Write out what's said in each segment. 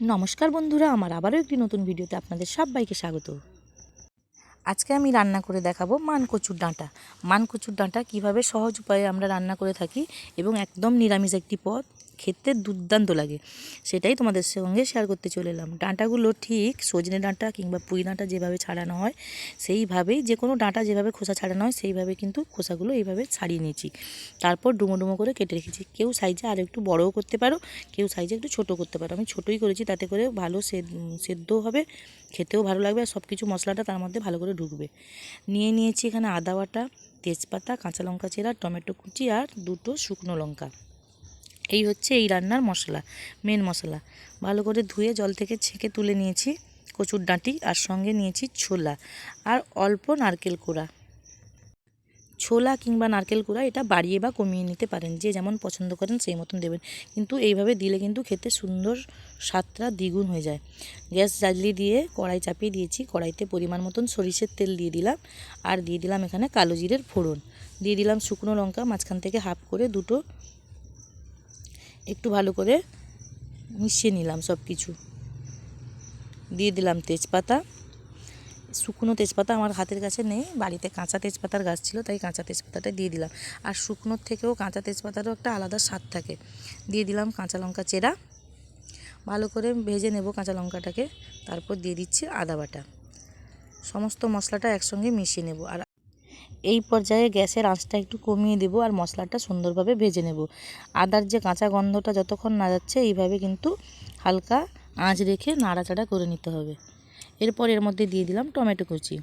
নমস্কার বন্ধুরা আমার আবারও একটি নতুন ভিডিওতে আপনাদের সবাইকে স্বাগত। আজকে আমি রান্না করে দেখাবো মানকচুর ডাঁটা। মানকচুর ডাঁটা কীভাবে সহজ উপায়ে আমরা রান্না করে থাকি এবং একদম নিরামিষ একটি পদ, খেতে দুর্দান্ত লাগে। সেটাই তোমাদের সঙ্গে শেয়ার করতে চলে এলাম। ডাঁটাগুলো ঠিক সজনে ডাঁটা কিংবা পুঁই ডাঁটা যেভাবে ছাড়ানো হয়, সেইভাবেই যে কোনো ডাঁটা যেভাবে খোসা ছাড়ানো হয়, সেইভাবে কিন্তু খোসাগুলো এইভাবে ছাড়িয়ে নিয়েছি। তারপর ডুমো ডুমো করে কেটে রেখেছি। কেউ সাইজে আর একটু বড়ও করতে পারো, কেউ সাইজে একটু ছোটো করতে পারো। আমি ছোটোই করেছি, তাতে করে ভালো সেদ্ধও হবে, খেতেও ভালো লাগবে, আর সব কিছু মশলাটা তার মধ্যে ভালো করে ঢুকবে। নিয়ে নিয়েছি এখানে আদা বাটা, তেজপাতা, কাঁচা লঙ্কা চেরা, টমেটো কুচি আর দুটো শুকনো লঙ্কা। এই হচ্ছে এই রান্নার মশলা মেন মশলা। ভালো করে ধুয়ে জল থেকে ছেঁকে তুলে নিয়েছি কচুর ডাঁটি আর সঙ্গে নিয়েছি ছোলা আর অল্প নারকেল কোড়া। ছোলা কিংবা নারকেল কুড়া এটা বাড়িয়ে বা কমিয়ে নিতে পারেন, যে যেমন পছন্দ করেন সেই মতন দেবেন। কিন্তু এইভাবে দিলে কিন্তু খেতে সুন্দর স্বাদটা দ্বিগুণ হয়ে যায়। গ্যাস জ্বালিয়ে দিয়ে কড়াই চাপিয়ে দিয়েছি, কড়াইতে পরিমাণ মতন সরিষের তেল দিয়ে দিলাম আর দিয়ে দিলাম এখানে কালো জিরের ফোড়ন। দিয়ে দিলাম শুকনো লঙ্কা, মাঝখান থেকে হাফ করে দুটো একটু ভালো করে মিশিয়ে নিলাম সব কিছু দিয়ে দিলাম তেজপাতা শুকনো তেজপাতা আমার হাতের কাছে নেই। বাড়িতে কাঁচা তেজপাতার গাছ ছিল, তাই কাঁচা তেজপাতাটা দিয়ে দিলাম। আর শুকনোর থেকেও কাঁচা তেজপাতারও একটা আলাদা স্বাদ থাকে। দিয়ে দিলাম কাঁচা লঙ্কা চেরা। ভালো করে ভেজে নেব কাঁচা লঙ্কাটাকে। তারপর দিয়ে দিচ্ছি আদা বাটা। সমস্ত মশলাটা একসঙ্গে মিশিয়ে নেব। আর এই পর্যায়ে গ্যাসের আঁচটা একটু কমিয়ে দেবো আর মশলাটা সুন্দরভাবে ভেজে নেব। আদার যে কাঁচা গন্ধটা যতক্ষণ না যাচ্ছে, এইভাবে কিন্তু হালকা আঁচ রেখে নাড়াচাড়া করে নিতে হবে। এরপর এর মধ্যে দিয়ে দিলাম টমেটো কুচি।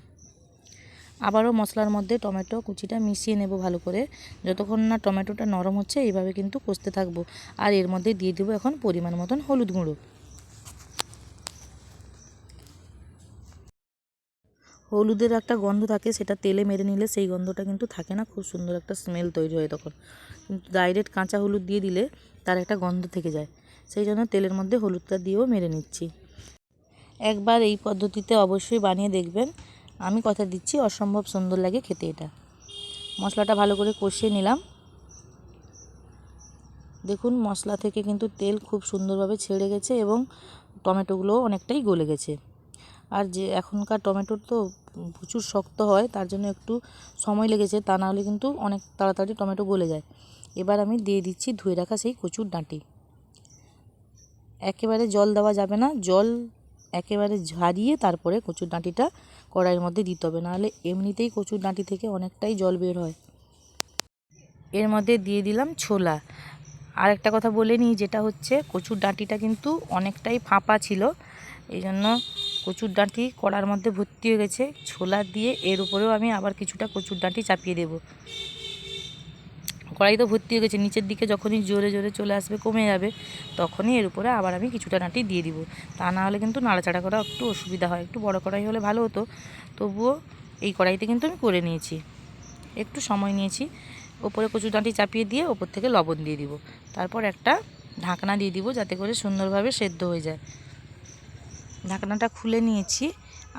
আবারও মশলার মধ্যে টমেটো কুচিটা মিশিয়ে নেব ভালো করে। যতক্ষণ না টমেটোটা নরম হচ্ছে, এইভাবে কিন্তু কষতে থাকব। আর এর মধ্যে দিয়ে দেবো এখন পরিমাণ মতন হলুদ গুঁড়ো। হলুদের একটা গন্ধ থাকে, সেটা তেলে মেরে নিলে সেই গন্ধটা কিন্তু থাকে না, খুব সুন্দর একটা স্মেল তৈরি হয় তখন। কিন্তু ডাইরেক্ট কাঁচা হলুদ দিয়ে দিলে তার একটা গন্ধ থেকে যায়। সেই জন্য তেলের মধ্যে হলুদটা দিয়েও মেরে নিচ্ছি। একবার এই পদ্ধতিতে অবশ্যই বানিয়ে দেখবেন। আমি কথা দিচ্ছি, অসম্ভব সুন্দর লাগে খেতে এটা। মশলাটা ভালো করে কষিয়ে নিলাম। দেখুন, মশলা থেকে কিন্তু তেল খুব সুন্দরভাবে ছেড়ে গেছে এবং টমেটোগুলোও অনেকটাই গলে গেছে। আর যে এখনকার টমেটোর তো প্রচুর শক্ত হয়, তার জন্য একটু সময় লেগেছে, তা নাহলে কিন্তু অনেক তাড়াতাড়ি টমেটো গলে যায়। এবার আমি দিয়ে দিচ্ছি ধুয়ে রাখা সেই কচুর ডাঁটি। একেবারে জল দেওয়া যাবে না, জল একেবারে ঝারিয়ে তারপরে কচুর ডাঁটিটা কড়াইয়ের মধ্যে দিতে হবে। নাহলে এমনিতেই কচুর ডাঁটি থেকে অনেকটাই জল বের হয়। এর মধ্যে দিয়ে দিলাম ছোলা। আর একটা কথা বলে নিই, যেটা হচ্ছে কচুর ডাঁটিটা কিন্তু অনেকটাই ফাঁপা ছিল, এই জন্য কচুর ডাঁটি কড়ার মধ্যে ভর্তি হয়ে গেছে। ছোলা দিয়ে এর উপরেও আমি আবার কিছুটা কচুর ডাঁটি চাপিয়ে দেব। কড়াই তো ভর্তি হয়ে গেছে, নিচের দিকে যখনই জোরে জোরে চলে আসবে, কমে যাবে, তখনই এর উপরে আবার আমি কিছুটা ডাঁটি দিয়ে দিব। তা না হলে কিন্তু নাড়াচাড়া করা একটু অসুবিধা হয়, একটু বড় কড়াই হলে ভালো হতো। তবুও এই কড়াইতে কিন্তু আমি করে নিয়েছি। একটু সময় নিয়েছি, ওপরে কচুর ডাঁটি চাপিয়ে দিয়ে ওপর থেকে লবণ দিয়ে দিব। তারপর একটা ঢাকনা দিয়ে দিব যাতে করে সুন্দরভাবে সেদ্ধ হয়ে যায়। ঢাকনাটা খুলে নিয়েছি।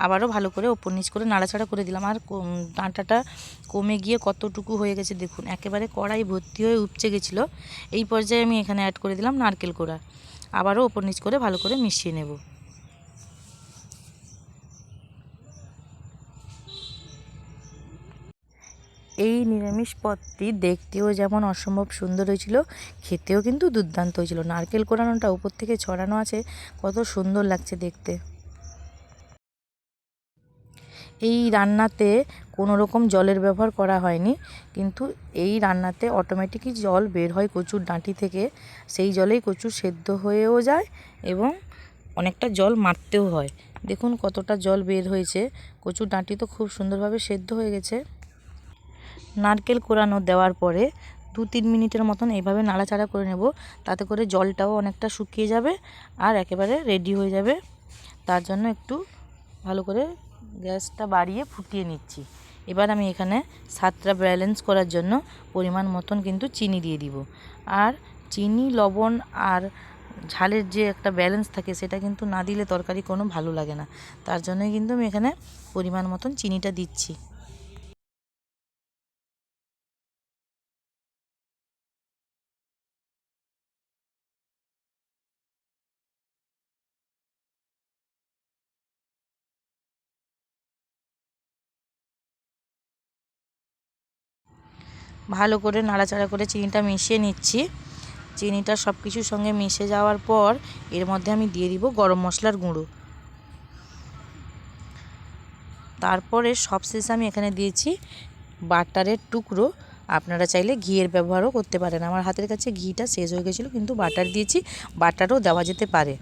আবারও ভালো করে ওপর নিচ করে নাড়াচাড়া করে দিলাম। আর ডাঁটাটা কমে গিয়ে কতটুকু হয়ে গেছে দেখুন, একেবারে কড়াই ভর্তি হয়ে উপচে গেছিল। এই পর্যায়ে আমি এখানে অ্যাড করে দিলাম নারকেল কোড়া। আবারও ওপর নিচ করে ভালো করে মিশিয়ে নেব। এই নিরামিষ পদটি দেখতেও যেমন অসম্ভব সুন্দর হয়েছিল, খেতেও কিন্তু দুর্দান্ত হয়েছিল। নারকেল কোড়ানোটা উপর থেকে ছড়ানো আছে, কত সুন্দর লাগছে দেখতে। এই রান্নাতে কোনো রকম জলের ব্যবহার করা হয়নি। কিন্তু এই রান্নাতে অটোমেটিকই জল বের হয় কচুর ডাঁটি থেকে। সেই জলেই কচু সেদ্ধ হয়েও যায় এবং অনেকটা জল মারতেও হয়। দেখুন কতটা জল বের হয়েছে। কচুর ডাঁটি তো খুব সুন্দরভাবে সেদ্ধ হয়ে গেছে। নারকেল কোরানো দেওয়ার পরে দু তিন মিনিটের মতন এইভাবে নাড়াচাড়া করে নেব। তাতে করে জলটাও অনেকটা শুকিয়ে যাবে আর একেবারে রেডি হয়ে যাবে। তার জন্য একটু ভালো করে গ্যাসটা বাড়িয়ে ফুটিয়ে নিচ্ছি। এবার আমি এখানে সাতটা ব্যালেন্স করার জন্য পরিমাণ মতন কিন্তু চিনি দিয়ে দিব। আর চিনি, লবণ আর ঝালের যে একটা ব্যালেন্স থাকে সেটা কিন্তু না দিলে তরকারি কোনো ভালো লাগে না। তার জন্যই কিন্তু আমি এখানে পরিমাণ মতন চিনিটা দিচ্ছি। ভালো করে নাড়াচাড়া করে চিনিটা মিশিয়ে নিচ্ছি। চিনিটা সব কিছুর সঙ্গে মিশে যাওয়ার পর এর মধ্যে আমি দিয়ে দিব গরম মশলার গুঁড়ো। তারপরে সবশেষে আমি এখানে দিয়েছি বাটারের টুকরো। আপনারা চাইলে ঘিয়ের ব্যবহারও করতে পারেন। আমার হাতের কাছে ঘিটা শেষ হয়ে গেছিল, কিন্তু বাটার দিয়েছি। বাটারও দেওয়া যেতে পারে।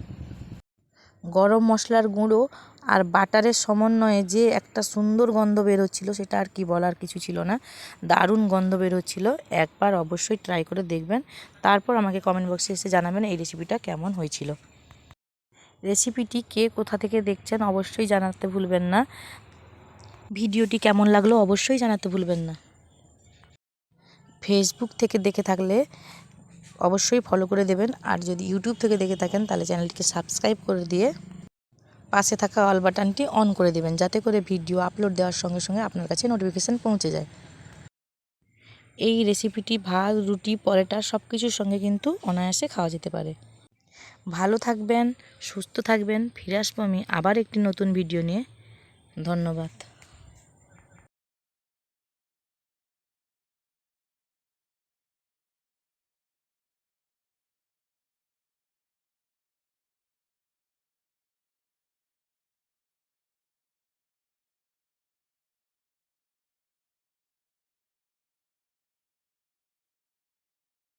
গরম মশলার গুঁড়ো আর বাটারের সমন্বয়ে যে একটা সুন্দর গন্ধ বেরোচ্ছিল, সেটা আর কি বলার কিছু ছিল না। দারুণ গন্ধ বেরোচ্ছিল। একবার অবশ্যই ট্রাই করে দেখবেন। তারপর আমাকে কমেন্ট বক্সে এসে জানাবেন এই রেসিপিটা কেমন হয়েছিল। রেসিপিটি কে কোথা থেকে দেখছেন অবশ্যই জানাতে ভুলবেন না। ভিডিওটি কেমন লাগল অবশ্যই জানাতে ভুলবেন না। ফেসবুক থেকে দেখে থাকলে অবশ্যই ফলো করে দেবেন। আর যদি ইউটিউব থেকে দেখে থাকেন, তাহলে চ্যানেলটিকে সাবস্ক্রাইব করে দিয়ে পাশে থাকা অল বাটনটি অন করে দেবেন, যাতে করে ভিডিও আপলোড দেওয়ার সঙ্গে সঙ্গে আপনার কাছে নোটিফিকেশান পৌঁছে যায়। এই রেসিপিটি ভাত, রুটি, পরোটা সব কিছুর সঙ্গে কিন্তু অনায়াসে খাওয়া যেতে পারে। ভালো থাকবেন, সুস্থ থাকবেন, ফিরে আসব আমি আবার একটি নতুন ভিডিও নিয়ে। ধন্যবাদ।